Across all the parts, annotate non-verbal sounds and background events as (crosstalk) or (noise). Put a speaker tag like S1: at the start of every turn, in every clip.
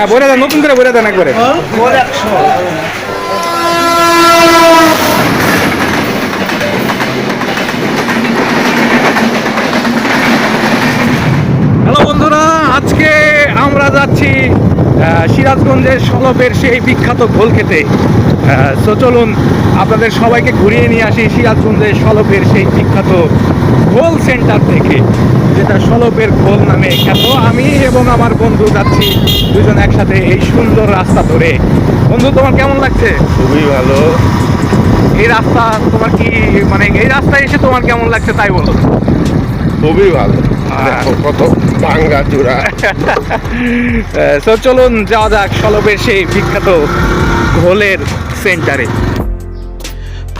S1: হ্যাঁ বলে দেন নতুন করে বলে দেন একবারে। হ্যালো বন্ধুরা আজকে আমরা যাচ্ছি সিরাজগঞ্জের সলপের সেই বিখ্যাত ঘোল খেতে। চলুন আপনাদের সবাইকে ঘুরিয়ে নিয়ে আসি সিরাজগঞ্জের সলপের সেই বিখ্যাত ঘোল সেন্টার থেকে যেটা সলপের ঘোল নামে খ্যাত। আমি এবং আমার বন্ধু যাচ্ছি দুজন একসাথে এই সুন্দর রাস্তা ধরে। বন্ধু তোমার কেমন লাগছে?
S2: খুবই ভালো।
S1: এই রাস্তা তোমার কি মানে এই রাস্তায় এসে তোমার কেমন লাগছে তাই বলো
S2: খুবই ভালো।
S1: হ্যাঁ।
S2: কত ভাঙ্গা চূড়া। (laughs)
S1: তো চলুন যাওয়া যাক সলবের সেই বিখ্যাত ঘোলের সেন্টারে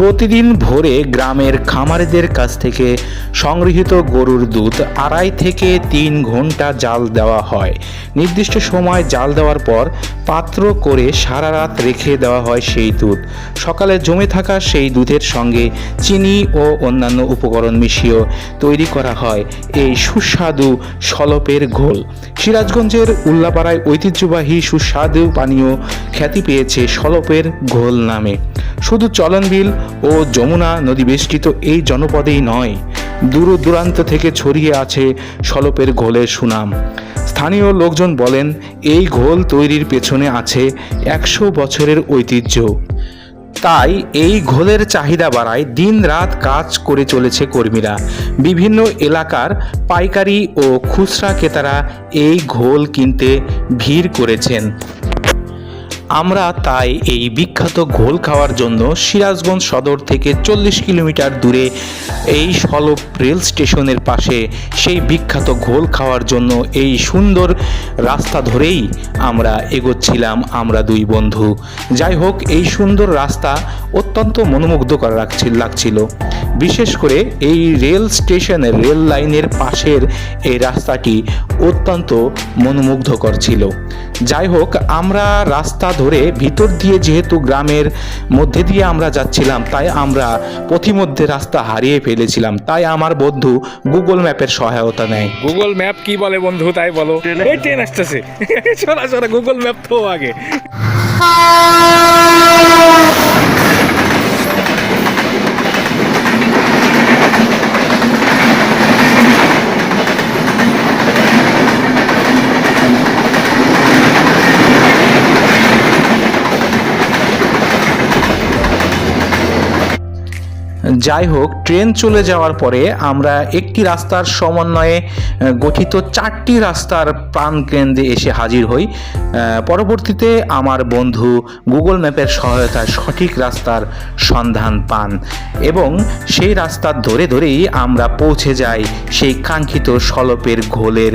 S3: প্রতিদিন ভোরে গ্রামের খামারিদের কাছ থেকে সংগৃহীত গরুর দুধ আড়াই থেকে তিন ঘণ্টা জাল দেওয়া হয়। নির্দিষ্ট সময় জাল দেওয়ার পর পাত্র করে সারা রাত রেখে দেওয়া হয় সেই দুধ। সকালে জমে থাকা সেই দুধের সঙ্গে চিনি ও অন্যান্য উপকরণ মিশিয়েও তৈরি করা হয়। এই সুস্বাদু সলপের ঘোল। সিরাজগঞ্জের উল্লাপাড়ায় ঐতিহ্যবাহী সুস্বাদু পানীয় খ্যাতি পেয়েছে সলপের ঘোল নামে। শুধু চলনবিল ও যমুনা নদী বেষ্টিত এই জনপদেই নয় দূর দূরান্ত থেকে ছড়িয়ে আছে সলপের ঘোলের সুনাম। স্থানীয় লোকজন বলেন, এই ঘোল তৈরির পেছনে আছে একশো বছরের ঐতিহ্য। তাই এই ঘোলের চাহিদা বাড়ায় দিন রাত কাজ করে চলেছে কর্মীরা। বিভিন্ন এলাকার পাইকারি ও খুচরা ক্রেতারা এই ঘোল কিনতে ভিড় করেছেন। আমরা তাই এই বিখ্যাত ঘোল খাওয়ার জন্য সিরাজগঞ্জ সদর থেকে চল্লিশ কিলোমিটার দূরে এই সলপ রেল স্টেশনের পাশে সেই বিখ্যাত ঘোল খাওয়ার জন্য এই সুন্দর রাস্তা ধরেই আমরা এগোচ্ছিলাম আমরা দুই বন্ধু। যাই হোক, এই সুন্দর রাস্তা অত্যন্ত মনোমুগ্ধকর রাখছিল লাগছিল। বিশেষ করে এই রেল স্টেশনের রেল লাইনের পাশের এই রাস্তাটি অত্যন্ত মনোমুগ্ধকর ছিল। যাই হোক, আমরা রাস্তা ধরে ভিতর দিয়ে যেহেতু গ্রামের মধ্যে দিয়ে আমরা যাচ্ছিলাম তাই আমরা পথিমধ্যে রাস্তা হারিয়ে ফেলেছিলাম। তাই আমার বন্ধু গুগল ম্যাপের সহায়তা নেয়।
S1: গুগল ম্যাপ কি বলে বন্ধু তাই বলো। এই ট্রেন আসতেছে। সরা সরা গুগল ম্যাপ তো আগে। (laughs)
S3: যাই হোক, ট্রেন চলে যাওয়ার পরে আমরা একটি রাস্তার সমন্বয়ে গঠিত চারটি রাস্তার প্রাণ কেন্দ্রে এসে হাজির হই। পরবর্তীতে আমার বন্ধু গুগল ম্যাপের সহায়তায় সঠিক রাস্তার সন্ধান পান এবং সেই রাস্তা ধরে ধরেই আমরা পৌঁছে যাই সেই কাঙ্ক্ষিত সলপের ঘোলের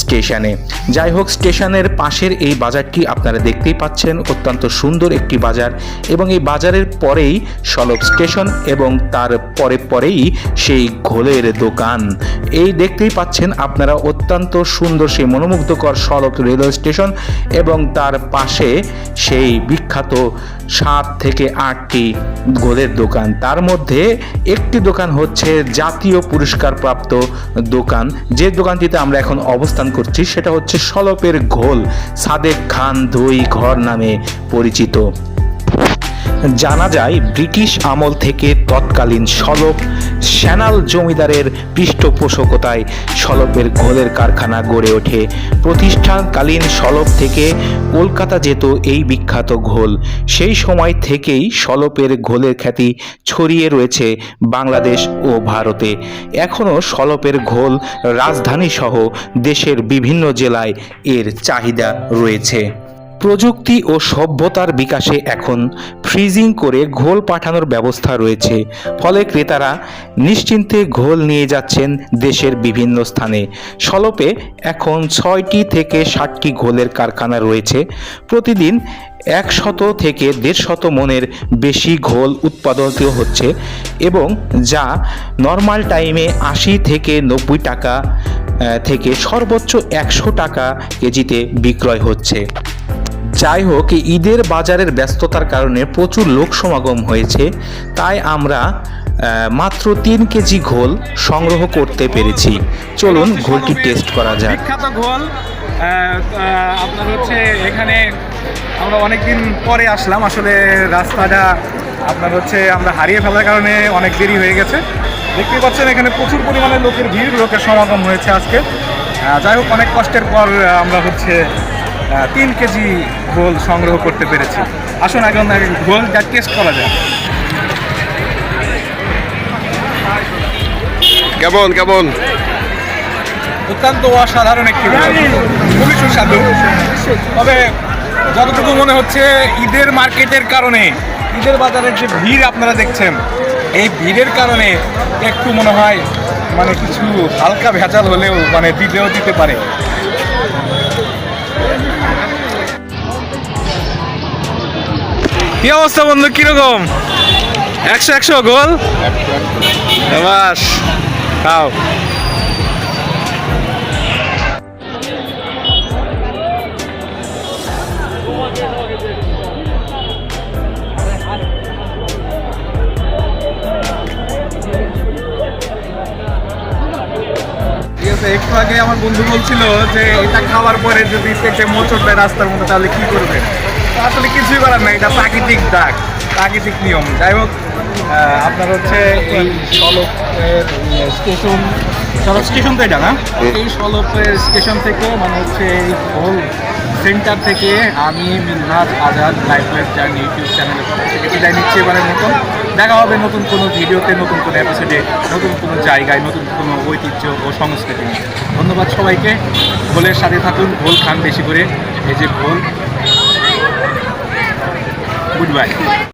S3: স্টেশনে। যাই হোক, স্টেশনের পাশের এই বাজারটি আপনারা দেখতেই পাচ্ছেন, অত্যন্ত সুন্দর একটি বাজার এবং এই বাজারের পরেই সলপ স্টেশন এবং তার পরে পরেই সেই ঘোলের দোকান। এই দেখতেই পাচ্ছেন আপনারা অত্যন্ত সুন্দর সেই মনোমুগ্ধকর সড়ক রেলওয়ে স্টেশন এবং তার পাশে সেই বিখ্যাত সাত থেকে আটটি ঘোলের দোকান। তার মধ্যে একটি দোকান হচ্ছে জাতীয় পুরস্কার প্রাপ্ত দোকান। যে দোকানটিতে আমরা এখন অবস্থান করছি সেটা হচ্ছে সলপের ঘোল, সাদেক খান দই ঘর নামে পরিচিত। জানা যায়, ব্রিটিশ আমল থেকে তৎকালীন সলপ শ্যানাল জমিদারের পৃষ্ঠপোষকতায় সলপের ঘোলের কারখানা গড়ে ওঠে। প্রতিষ্ঠাকালীন সলপ থেকে কলকাতা যেত এই বিখ্যাত ঘোল। সেই সময় থেকেই সলপের ঘোলের খ্যাতি ছড়িয়ে রয়েছে বাংলাদেশ ও ভারতে। এখনও সলপের ঘোল রাজধানী সহ দেশের বিভিন্ন জেলায় এর চাহিদা রয়েছে। প্রযুক্তি ও সভ্যতার বিকাশে এখন ফ্রিজিং করে ঘোল পাঠানোর ব্যবস্থা রয়েছে। ফলে ক্রেতারা নিশ্চিন্তে ঘোল নিয়ে যাচ্ছেন দেশের বিভিন্ন স্থানে। সলপে এখন ছয়টি থেকে ষাটটি ঘোলের কারখানা রয়েছে। প্রতিদিন একশত থেকে দেড়শত মনের বেশি ঘোল উৎপাদিত হচ্ছে এবং যা নর্মাল টাইমে আশি থেকে নব্বই টাকা থেকে সর্বোচ্চ একশো টাকা কেজিতে বিক্রয় হচ্ছে। যাই হোক ঈদের বাজারের ব্যস্ততার কারণে প্রচুর লোক সমাগম হয়েছে। তাই আমরা মাত্র তিন কেজি ঘোল সংগ্রহ করতে পেরেছি। চলুন ঘোলটি টেস্ট করা যাক।
S1: বিখ্যাত ঘোল আপনার হচ্ছে এখানে আমরা অনেক দিন পরে আসলাম। আসলে রাস্তাটা আপনার হচ্ছে আমরা হারিয়ে ফেলার কারণে অনেক দেরি হয়ে গেছে। দেখতে পাচ্ছেন এখানে প্রচুর পরিমাণে লোকের ভিড়, লোকের সমাগম হয়েছে আজকে। যাই হোক, অনেক কষ্টের পর আমরা হচ্ছে তিন কেজি গোল সংগ্রহ করতে পেরেছি। আসুন এখন গোলটা টেস্ট করা যায়।
S2: কেমন কেমন?
S1: অত্যন্ত অসাধারণ একটি খুবই সুস্বাদু। তবে যতটুকু মনে হচ্ছে ঈদের মার্কেটের কারণে ঈদের বাজারের যে ভিড় আপনারা দেখছেন এই ভিড়ের কারণে একটু মনে হয় মানে কিছু হালকা ভেজাল হলেও মানে দিতেও দিতে পারে। কি অবস্থা বন্ধু? কীরকম? একশো একশো গোল? বাস, খাও। একটু আগে আমার বন্ধু বলছিল যে এটা খাওয়ার পরে যদি পেটে মোচড় দেয় রাস্তার মধ্যে, তাহলে কি করবে? আসলে কিছুই করার নাই এটা প্রাকৃতিক ডাক প্রাকৃতিক নিয়ম। যাই হোক আপনার হচ্ছে এই সলপের স্টেশন সলপ স্টেশন তো এটা না? এই সলপের স্টেশন থেকে মানে হচ্ছে এই হোল সেন্টার থেকে আমি Minhaj Azad life life journey YouTube চ্যানেলে বিদায় নিচ্ছি এবারের মতন। দেখা হবে নতুন কোনো ভিডিওতে নতুন কোনো এপিসোডে নতুন কোনো জায়গায় নতুন কোনো ঐতিহ্য ও সংস্কৃতি নিয়ে। ধন্যবাদ সবাইকে। ঘোলের সাথে থাকুন ঘোল খান বেশি করে। এই যে ঘোল গুড বাই